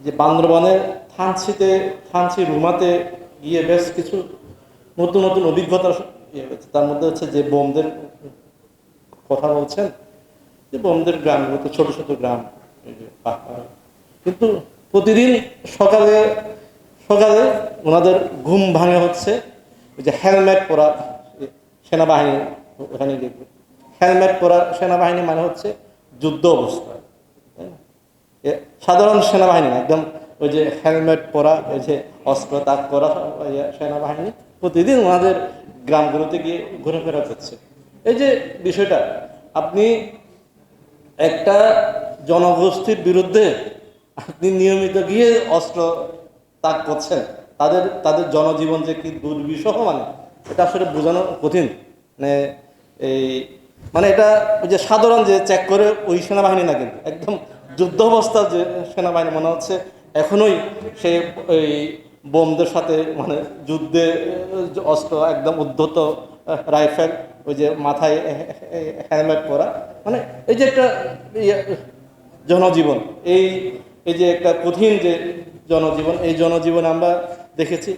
যে বান্দরবানের থানচিতে, থানচি রুমাতে গিয়ে বেশ কিছু নতুন নতুন অভিজ্ঞতা ইয়ে হয়েছে তার মধ্যে হচ্ছে যে বোমদের কথা বলছেন, যে বোমদের গ্রামগুলোতে ছোট ছোট গ্রাম। কিন্তু প্রতিদিন সকালে সকালে ওনাদের ঘুম ভাঙে হচ্ছে, ওই যে হেলমেট পরা সেনাবাহিনী, ওখানে হেলমেট পরা সেনাবাহিনী মানে হচ্ছে যুদ্ধ অবস্থা সাধারণ সেনাবাহিনী না, একদম ওই যে হেলমেট পরা ওই যে অস্ত্র তাক করা সেনাবাহিনী প্রতিদিন ওনাদের গ্রামগুলোতে গিয়ে ঘোরাফেরা করছে এই যে বিষয়টা আপনি একটা জনগোষ্ঠীর বিরুদ্ধে আপনি নিয়মিত গিয়ে অস্ত্র তাক করছেন তাদের তাদের জনজীবন যে কি দুর্বিষহ মানে এটা আসলে বোঝানো কঠিন। মানে এই মানে এটা ওই যে সাধারণ যে চেক করে ওই সেনাবাহিনী না কিন্তু একদম যুদ্ধ অবস্থার যে সেনাবাহিনী মনে হচ্ছে এখনোই সে ওই বোমদের সাথে মানে যুদ্ধে অস্ত্র একদম উদ্ধত রাইফেল ওই যে মাথায় হেলমেট পরা মানে এই যে একটা ইয়ে, জনজীবন এই এই যে একটা কঠিন যে জনজীবন এই জনজীবন আমরা দেখেছি।